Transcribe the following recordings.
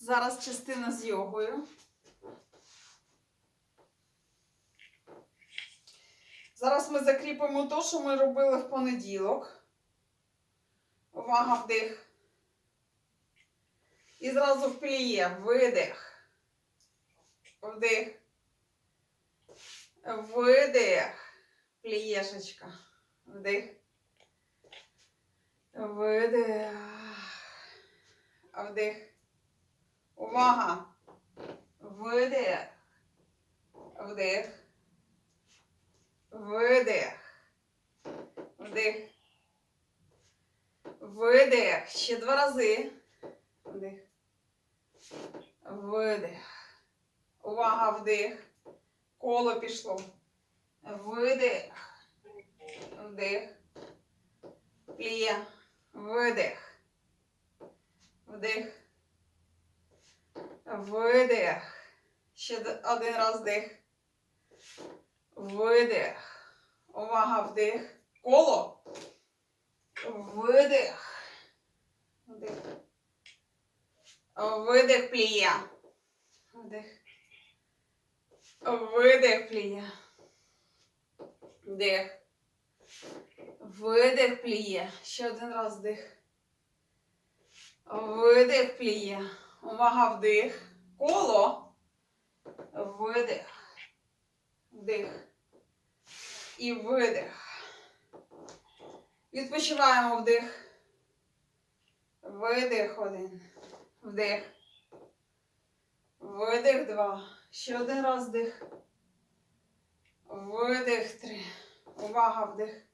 Зараз частина з йогою. Зараз ми закріпимо те, що ми робили в понеділок. Увага, вдих. І зразу в пліє. Видих. Вдих. Видих. Плієшечка. Вдих. Видих. Вдих. Увага. Видих. Вдих. Видих. Вдих. Видих. Ще два рази. Вдих. Видих. Увага, вдих. Коло пішло. Видих. Вдих. Пліє. Видих. Вдих. Видих. Ще один раз вдих. Видих. Увага, вдих. Коло. Видих. Вдих. Видих пліє. Вдих. Видих пліє. Вдих. Видих пліє. Ще один раз вдих. Видих пліє. Увага, вдих. Коло. Видих. Вдих. І видих. Відпочиваємо вдих. Видих один. Вдих. Видих два. Ще один раз вдих. Видих три. Увага, вдих.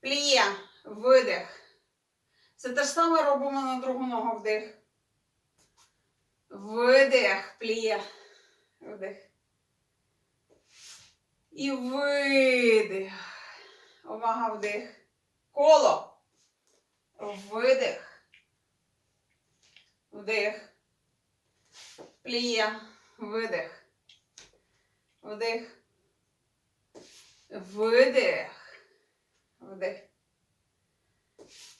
Пліє. Видих. Це те ж саме робимо на другу ногу вдих. Видих. Пліє. Вдих. І видих. Увага, вдих. Коло. Видих. Вдих. Пліє. Видих. Вдих. Видих. Вдих.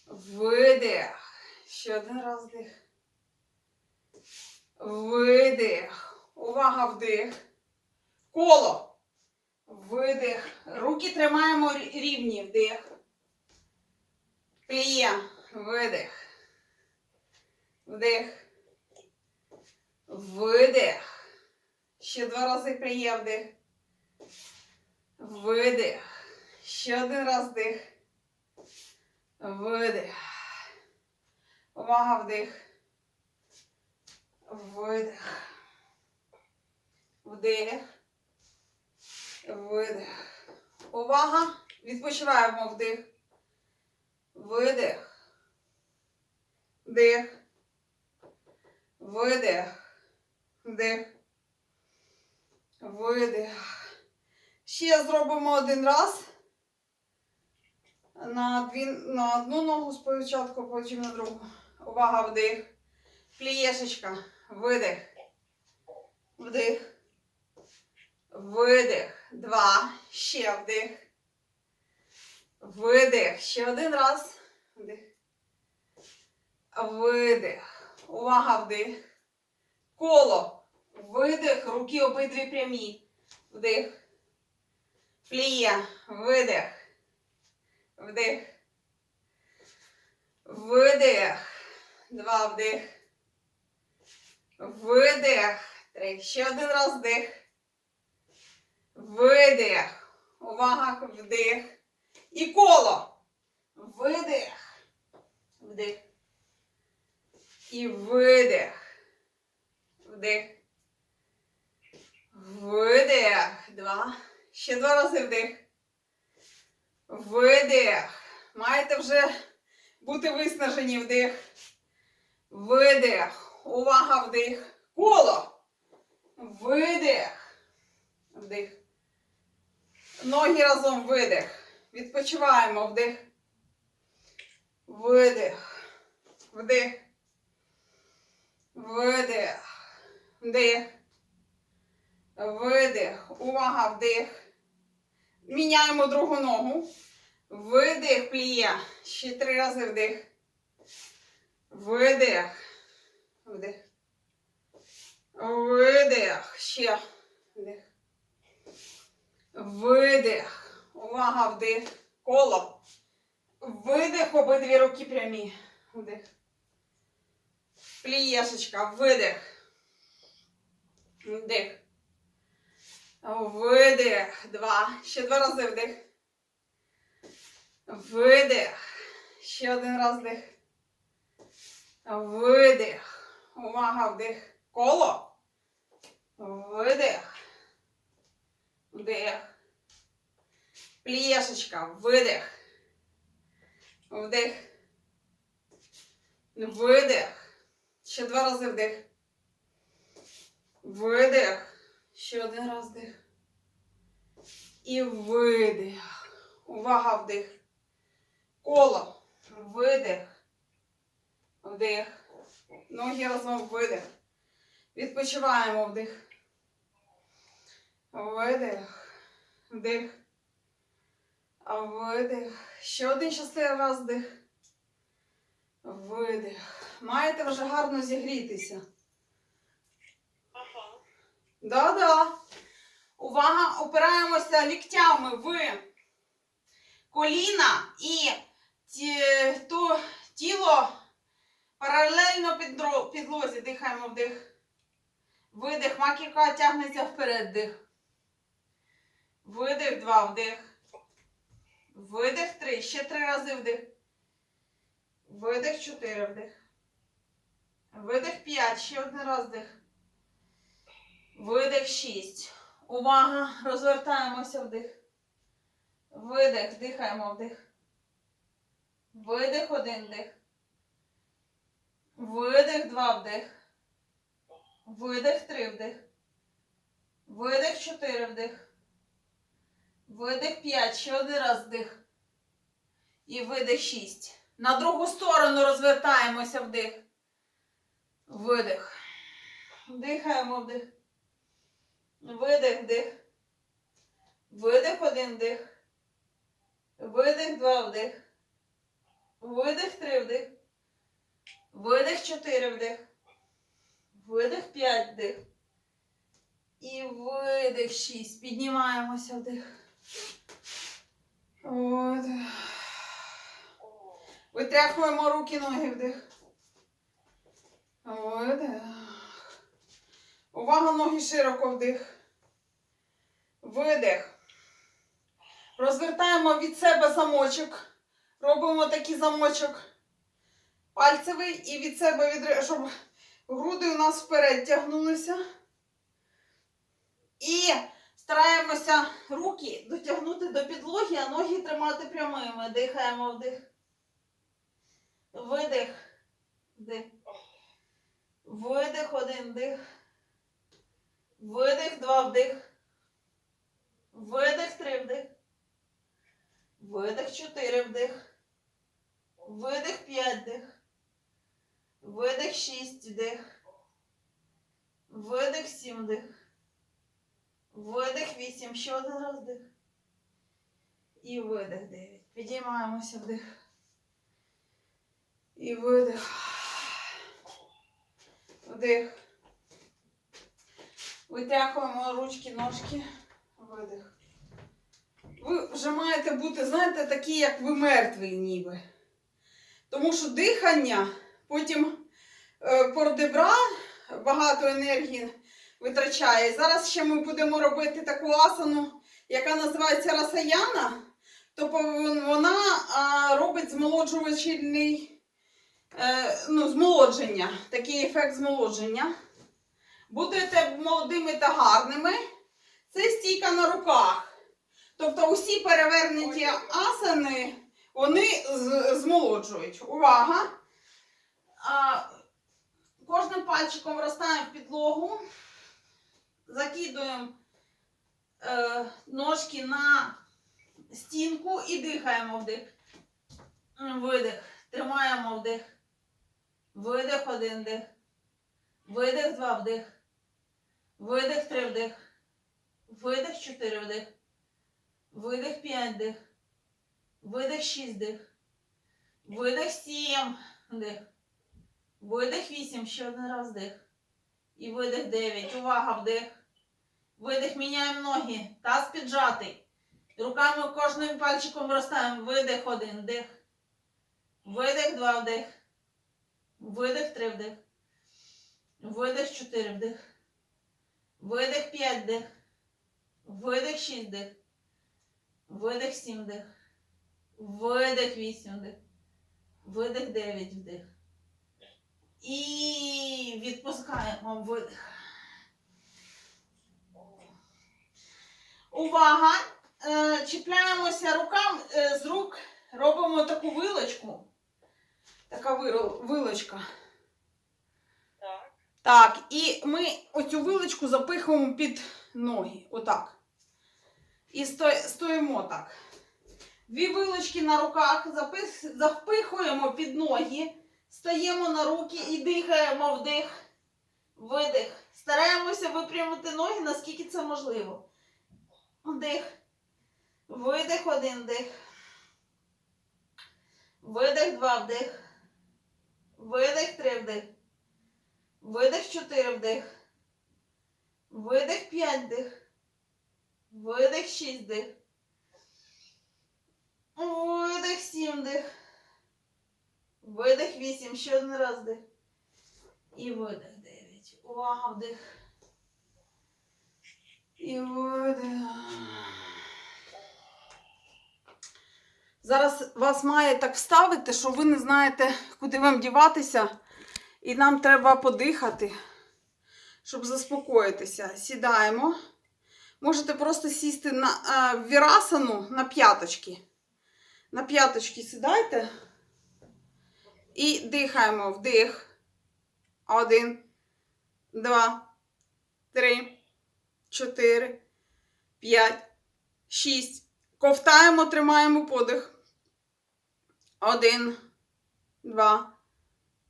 Видих. Ще один раз вдих. Видих. Увага, вдих. Коло. Видих. Руки тримаємо рівні. Вдих. Пліє. Видих. Вдих. Видих. Ще два рази пліє. Вдих. Видих. Ще один раз вдих. Видих. Увага, вдих. Видих. Вдих. Видих. Увага. Відпочиваємо вдих. Видих. Вдих. Видих. Вдих. Видих. Ще зробимо один раз. На, дві, на одну ногу спочатку, потім на другу. Увага, вдих. Плієшечка. Видих. Вдих. Видих. Два. Ще вдих. Видих. Ще один раз. Вдих. Видих. Увага, вдих. Коло. Видих. Руки обидві прямі. Вдих. Пліє. Видих. Вдих. Видих. Два вдих. Видих. Три. Ще один раз вдих. Видих. Увага, вдих. І коло. Видих. Вдих. І видих. Вдих. Видих. Два. Ще два рази вдих. Видих. Маєте вже бути виснажені вдих. Видих. Увага, вдих. Коло. Видих. Вдих. Ноги разом видих. Відпочиваємо вдих. Видих. Вдих. Видих. Вдих. Видих. Увага, вдих. Міняємо другу ногу. Видих, пліє. Ще три рази вдих. Видих. Вдих. Видих. Ще. Вдих. Видих. Увага, вдих. Коло. Видих, обидві руки прямі. Вдих. Плієшечка. Видих. Вдих. Видих. Два. Ще два рази вдих. Видих. Ще один раз вдих. Видих. Увага, вдих. Коло. Видих. Вдих. Плєшечка. Видих. Вдих. Видих. Ще два рази вдих. Видих. Ще один раз вдих. І видих. Увага, вдих. Коло. Видих. Вдих. Ноги разом видих. Відпочиваємо вдих. Видих. Вдих. Видих. Ще один щасливий раз вдих. Видих. Маєте вже гарно зігрітися. Ага. Да-да. Увага, опираємося ліктями в коліна і ті, то, тіло паралельно підлозі. Дихаємо вдих. Видих. Маківка тягнеться вперед. Дих. Видих. Два. Вдих. Видих. Три. Ще три рази вдих. Видих. Чотири. Вдих. Видих. П'ять. Ще один раз вдих. Видих 6. Увага. Розвертаємося вдих. Видих. Дихаємо вдих. Видих один вдих. Видих два вдих. Видих три вдих. Видих чотири вдих. Видих п'ять. Ще один раз вдих. І видих шість. На другу сторону розвертаємося вдих. Видих. Дихаємо вдих. Видих, вдих. Видих один вдих. Видих два вдих. Видих три вдих. Видих чотири вдих. Видих п'ять вдих. І видих шість. Піднімаємося вдих. Видих. Витряхуємо руки, ноги вдих. Видих. Увага, ноги широко вдих. Видих. Розвертаємо від себе замочок. Робимо такий замочок пальцевий і від себе, відри- щоб груди у нас вперед тягнулися. І стараємося руки дотягнути до підлоги, а ноги тримати прямими. Дихаємо вдих. Видих. Вдих. Видих, один вдих. Видих, два вдих. Видих, три вдих. Видих, чотири вдих. Видих, п'ять вдих. Видих, шість вдих. Видих, сім вдих. Видих, вісім. Ще один раз вдих. І видих, дев'ять. Підіймаємося вдих. І видих. Вдих. Витряхуємо ручки, ножки. Видих. Ви вже маєте бути, знаєте, такі, як ви мертвий ніби. Тому що дихання, потім пордебра багато енергії витрачає. Зараз ще ми будемо робити таку асану, яка називається расаяна. То вона робить змолоджувачільний, е, ну, змолодження, такий ефект змолодження. Будете молодими та гарними. Це стійка на руках. Тобто усі перевернуті асани, вони змолоджують. Увага! Кожним пальчиком вростаємо в підлогу, закидуємо е, ножки на стінку і дихаємо вдих. Видих. Тримаємо вдих. Видих один вдих. Видих два вдих. Видих три вдих. Видих чотири вдих. Видих п'ять вдих. Видих шість вдих. Видих сім вдих. Видих 8, ще один раз вдих. І видих 9. Увага, вдих. Видих, міняємо ноги. Таз піджатий. Руками кожним пальчиком вростаємо. Видих один, вдих. Видих два, вдих. Видих три, вдих. Видих чотири, вдих. Видих п'ять, вдих. Видих шість, вдих. Видих сім, вдих. Видих вісім, вдих. Видих дев'ять, вдих. І відпускаємо видих. Увага! Е, Чіпляємося рукам е, з рук, робимо таку вилочку. Така вилочка. Так. Так, і ми оцю вилочку запихуємо під ноги. Отак. І стоїмо так. Дві вилочки на руках запихуємо під ноги, стаємо на руки і дихаємо вдих, видих. Стараємося випрямити ноги, наскільки це можливо. Вдих. Видих один вдих. Видих два вдих. Видих три вдих. Видих 4 вдих. Видих 5 вдих. Видих 6 вдих. Видих 7 вдих. Видих 8. Ще один раз вдих. І видих 9. Увага, вдих. І видих. Зараз вас має так вставити, що ви не знаєте, куди вам діватися. І нам треба подихати, щоб заспокоїтися. Сідаємо. Можете просто сісти на а, вірасану на п'яточки. На п'яточки сідайте. І дихаємо. Вдих. Один, два, три, чотири, п'ять, шість. Ковтаємо, тримаємо подих. Один, два,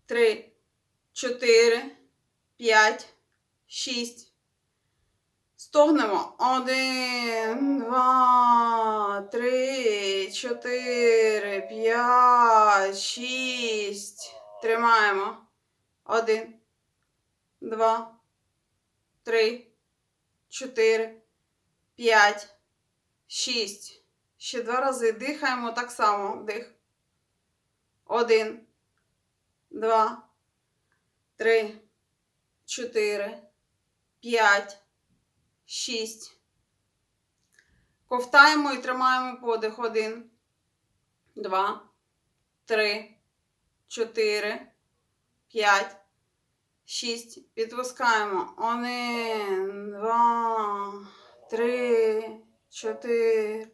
три, чотири, п'ять, шість. Стогнемо. Один, два, три, чотири, п'ять, шість. Тримаємо. Один, два, три, чотири, п'ять, шість. Ще два рази дихаємо так само. Вдих. Один, два, три, чотири, п'ять, шість. Ковтаємо і тримаємо подих. Один, два, три, чотири, п'ять, шість. Відпускаємо. Один, два, три, чотири,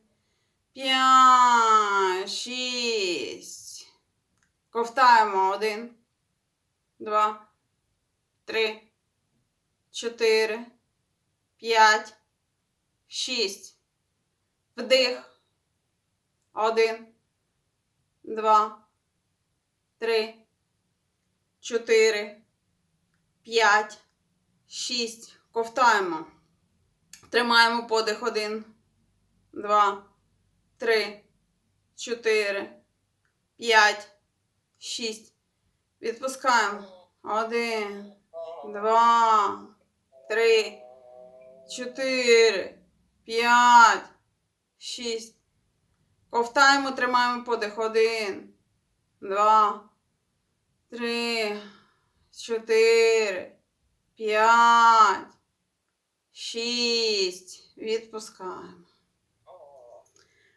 п'ять, шість. Ковтаємо. Один, два, три, чотири, п'ять, шість. Вдих. Один, два, три, чотири, п'ять, шість. Ковтаємо. Тримаємо подих. Один, два, три, чотири, п'ять, шість. Відпускаємо. Один, два, три, чотири, п'ять, шість. Ковтаємо, тримаємо подих. Один, два, три, чотири, п'ять, шість. Відпускаємо.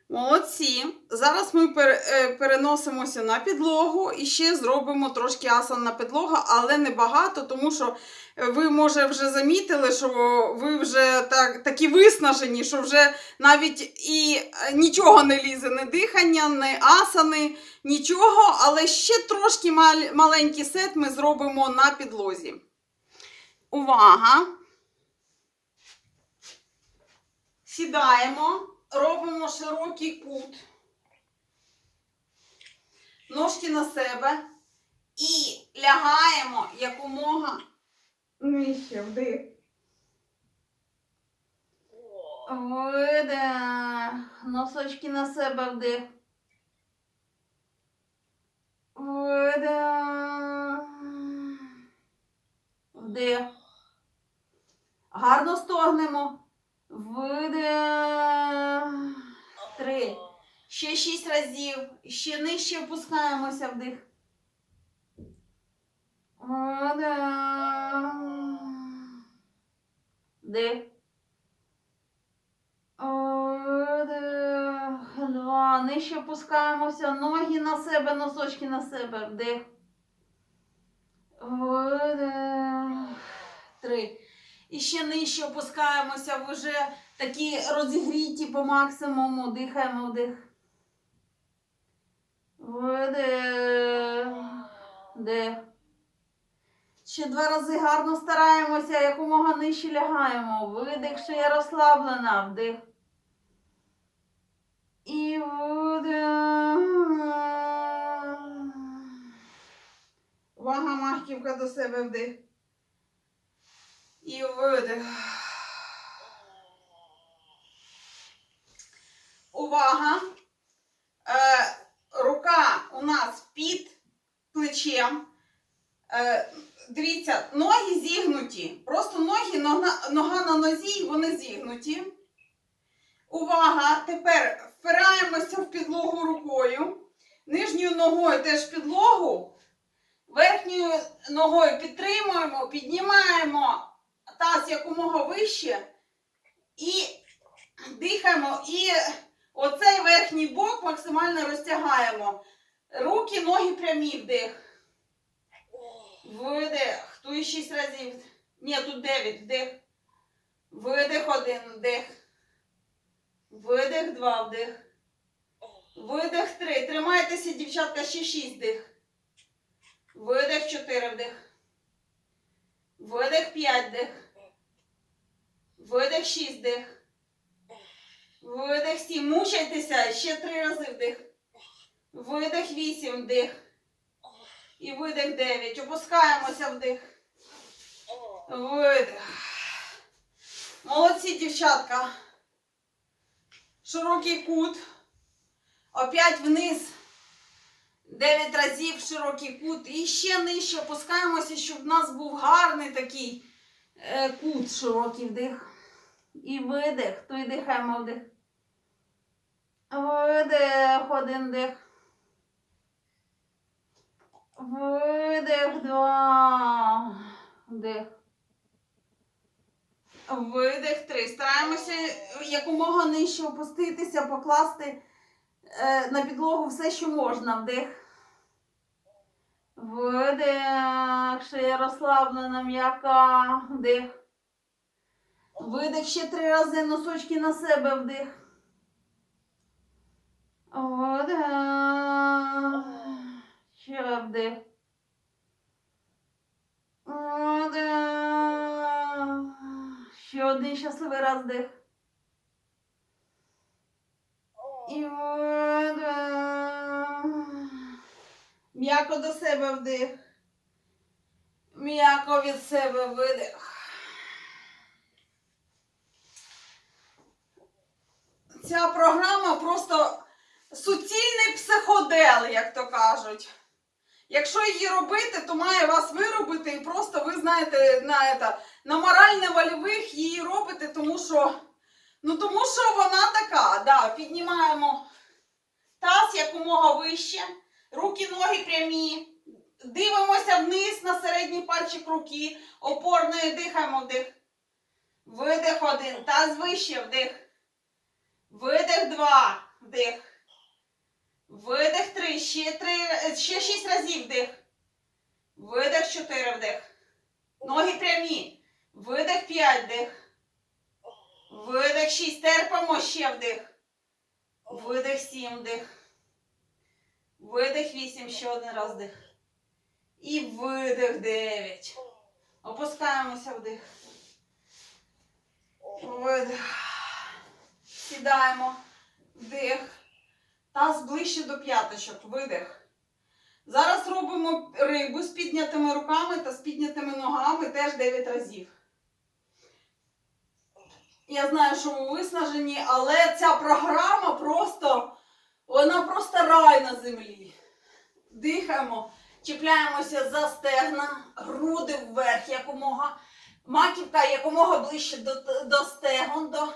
Молодці. Зараз ми е, переносимося на підлогу і ще зробимо трошки асан на підлогу, але не багато, тому що ви, може, вже замітили, що ви вже так, такі виснажені, що вже навіть і е, нічого не лізе, не дихання, не асани, нічого, але ще трошки мал- маленький сет ми зробимо на підлозі. Увага! Сідаємо, робимо широкий кут. Ножки на себе і лягаємо нижче вдих. Видих. Носочки на себе вдих. Видих. Вдих. Гарно стогнемо. Видих. Три. Ще шість разів. Ще нижче опускаємося вдих. Видих. Вдих. Два. Нижче опускаємося. Ноги на себе, носочки на себе. Вдих. Три. І ще нижче опускаємося. Вже такі розігріті по максимуму. Дихаємо вдих. Видих. Вдих. Ще два рази гарно стараємося, якомога нижче лягаємо. Видих, шия розслаблена. Вдих. І видих. Вага махківка до себе вдих. І видих. Увага. Е, рука у нас під плечем. Е, дивіться, ноги зігнуті. Просто ноги, нога, нога на нозі, і вони зігнуті. Увага! Тепер впираємося в підлогу рукою. Нижньою ногою теж підлогу. Верхньою ногою підтримуємо, піднімаємо таз якомога вище і дихаємо. І оцей верхній бок максимально розтягаємо. Руки, ноги прямі вдих. Видих. Тут шість разів. Ні, тут дев'ять. Вдих. Видих один, вдих. Видих два, вдих. Видих три. Тримайтеся, дівчатка, ще шість вдих. Видих чотири вдих. Видих п'ять вдих. Видих шість вдих. Видих сім. Мучайтеся. Ще три рази вдих. Видих вісім вдих. І видих 9. Опускаємося вдих. Видих. Молодці, дівчатка. Широкий кут. Опять вниз. 9 разів широкий кут. І ще нижче опускаємося, щоб в нас був гарний такий е, кут широкий вдих. І видих. То й дихаємо вдих. Видих. Один дих. Видих, два. Вдих. Видих, три. Стараємося якомога нижче опуститися, покласти е, на підлогу все, що можна. Вдих. Видих. Шия розслаблена, м'яка. Вдих. Видих ще три рази носочки на себе вдих. Видих. Вдих. Ще один щасливий раз вдих. І. М'яко до себе вдих. М'яко від себе видих. Ця програма просто суцільний психодел, як то кажуть. Якщо її робити, то має вас виробити і просто ви знаєте на, это, на морально-вольових її робите, тому що, ну, тому що вона така. Да, піднімаємо таз якомога вище, руки, ноги прямі. Дивимося вниз на середній пальчик руки, опорною дихаємо вдих. Видих один, таз вище вдих. Видих два, вдих. Видих три, ще три, е, ще шість разів вдих. Видих чотири вдих. Ноги прямі. Видих п'ять вдих. Видих шість. Терпимо ще вдих. Видих сім вдих. Видих вісім, ще один раз вдих. І видих дев'ять. Опускаємося вдих. Видих. Сідаємо. Вдих. Таз ближче до п'яточок. Видих. Зараз робимо рибу з піднятими руками та з піднятими ногами теж 9 разів. Я знаю, що ви виснажені, але ця програма просто, вона просто рай на землі. Дихаємо. Чіпляємося за стегна, груди вверх якомога. Маківка якомога ближче до, до стегон до,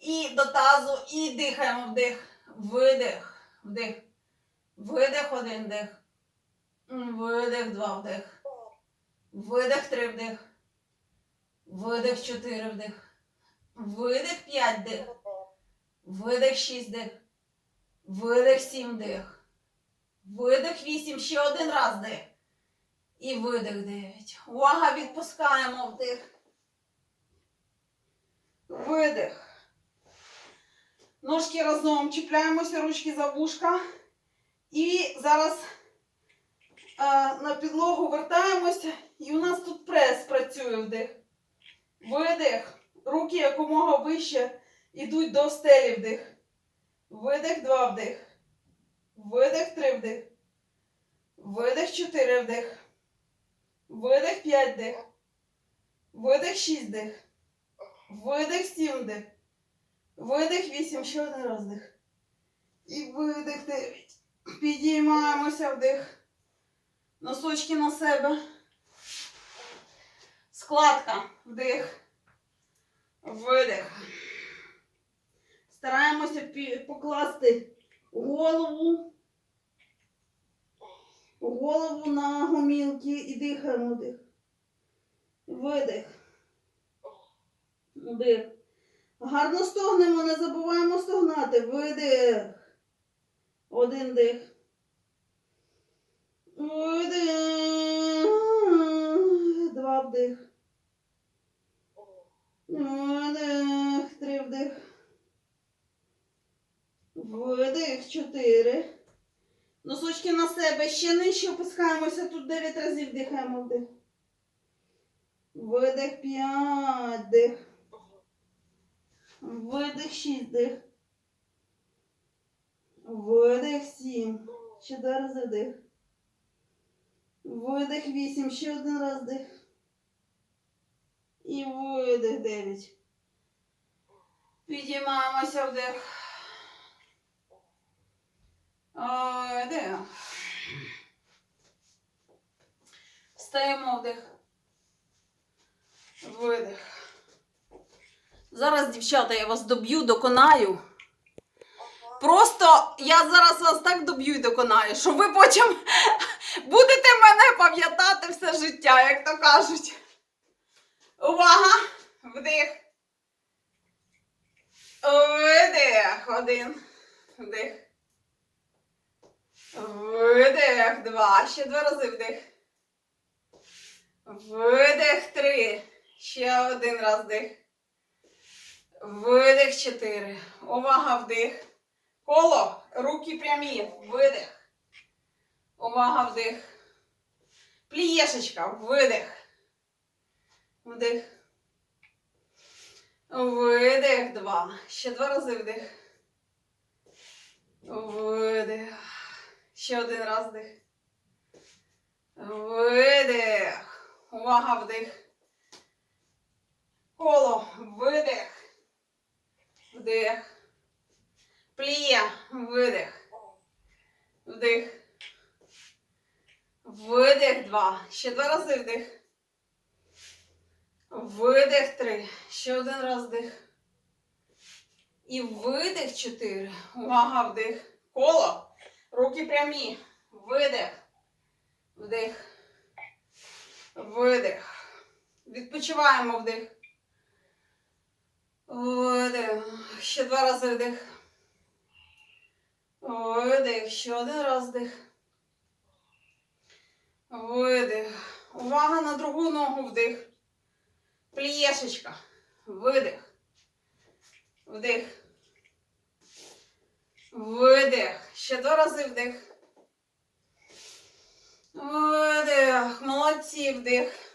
і до тазу. І дихаємо вдих. Видих. Вдих. Видих один дих. Видих два вдих. Видих три вдих. Видих чотири вдих. Видих п'ять дих. Видих шість дих. Видих сім дих. Видих вісім. Ще один раз дих. І видих дев'ять. Увага, відпускаємо вдих. Видих. Ножки разом чіпляємося, ручки за вушка. І зараз е, на підлогу вертаємося. І у нас тут прес працює вдих. Видих. Руки якомога вище йдуть до стелі вдих. Видих, два вдих. Видих, три вдих. Видих, чотири вдих. Видих, п'ять вдих. Видих, шість вдих. Видих, сім вдих. Видих, вісім, ще один раз вдих. І видих, дев'ять. Підіймаємося вдих. Носочки на себе. Складка. Вдих. Видих. Стараємося покласти голову. Голову на гомілки і дихаємо вдих. Видих. Вдих. Гарно стогнемо, не забуваємо стогнати. Видих. Один дих. Видих. Два вдих. Видих. Три вдих. Видих. Чотири. Носочки на себе. Ще нижче опускаємося. Тут дев'ять разів дихаємо вдих. Видих. П'ять дих. Видих. Шість дих. Видих. Сім. Два рази вдих. Видих вісім. Ще один раз дих. І видих дев'ять. Підіймаємося вдих. Видих. Встаємо вдих. Видих. Зараз, дівчата, я вас доб'ю, доконаю. Просто я зараз вас так доб'ю і доконаю, що ви потім будете мене пам'ятати все життя, як то кажуть. Увага! Вдих. Видих. Один. Вдих. Видих. Два. Ще два рази вдих. Видих. Три. Ще один раз вдих. Видих. Чотири. Увага, вдих. Коло. Руки прямі. Видих. Увага, вдих. Плієшечка. Видих. Вдих. Видих. Два. Ще два рази вдих. Видих. Ще один раз вдих. Видих. Увага, вдих. Коло. Видих. Вдих. Пліє. Видих. Вдих. Видих. Два. Ще два рази вдих. Видих три. Ще один раз вдих. І видих чотири. Увага, вдих. Коло. Руки прямі. Видих. Вдих. Видих. Відпочиваємо вдих. Видих. Ще два рази вдих. Видих. Ще один раз вдих. Видих. Увага на другу ногу вдих. Плієшечка. Видих. Вдих. Видих. Ще два рази вдих. Видих. Молодці, вдих.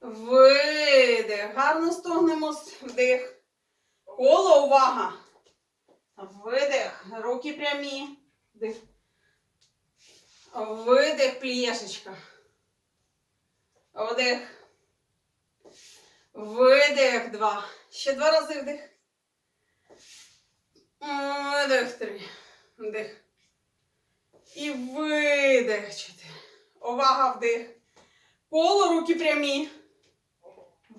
Видих. Гарно стогнемо. Вдих. Коло, увага. Видих. Руки прямі. Вдих. Видих, плієшечка. Вдих. Видих. Два. Ще два рази вдих. Видих. Три. Вдих. І видих. Чотири. Увага, вдих. Коло, руки прямі.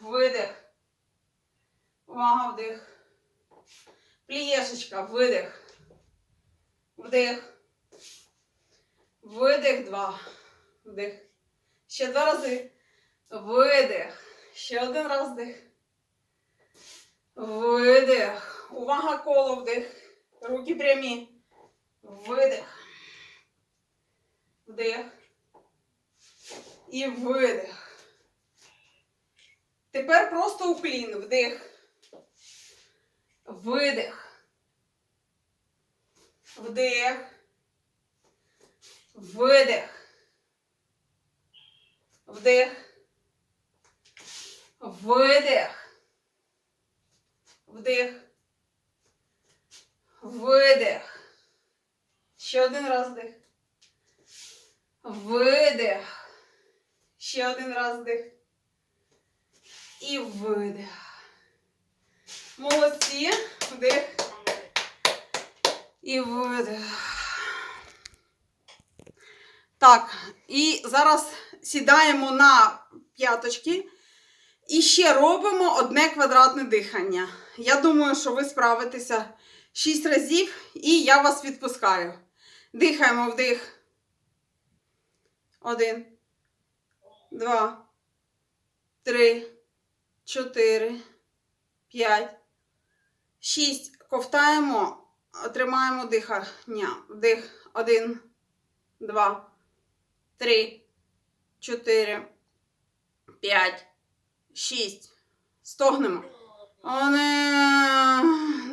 Видих. Увага, вдих. Плієшечка, видих. Вдих. Видих, два. Вдих. Ще два рази. Видих. Ще один раз вдих. Видих. Увага, коло, вдих. Руки прямі. Видих. Вдих. І видих. Тепер просто уклін. Вдих. Видих. Вдих. Видих. Вдих. Видих. Вдих. Видих. Ще один раз вдих. Видих. Ще один раз вдих. І видих. Молодці. Вдих. І видих. Так, і зараз сідаємо на п'яточки. І ще робимо одне квадратне дихання. Я думаю, що ви справитеся 6 разів, і я вас відпускаю. Дихаємо вдих. Один, два, три, чотири, п'ять, шість. Ковтаємо, тримаємо дихання. Вдих. Один, два, три, чотири, п'ять, шість. Стогнемо. Один,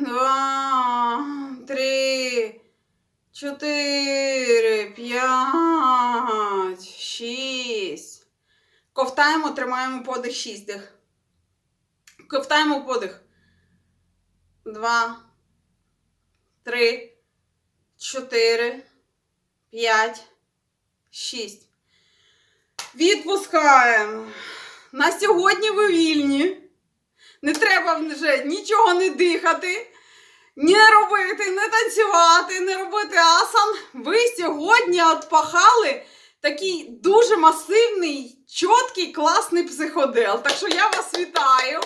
два, три, чотири, п'ять, шість. Ковтаємо, тримаємо подих, шість. Ковтаємо подих. Два, три, чотири, п'ять, шість. Відпускаємо. На сьогодні ви вільні. Не треба вже нічого не дихати, не робити, не танцювати, не робити асан. Ви сьогодні отпахали такий дуже масивний, чіткий, класний психодел. Так що я вас вітаю.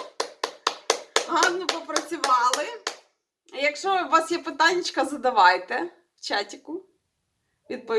Гарно попрацювали. Якщо у вас є питання, задавайте в чатіку. Відповідь.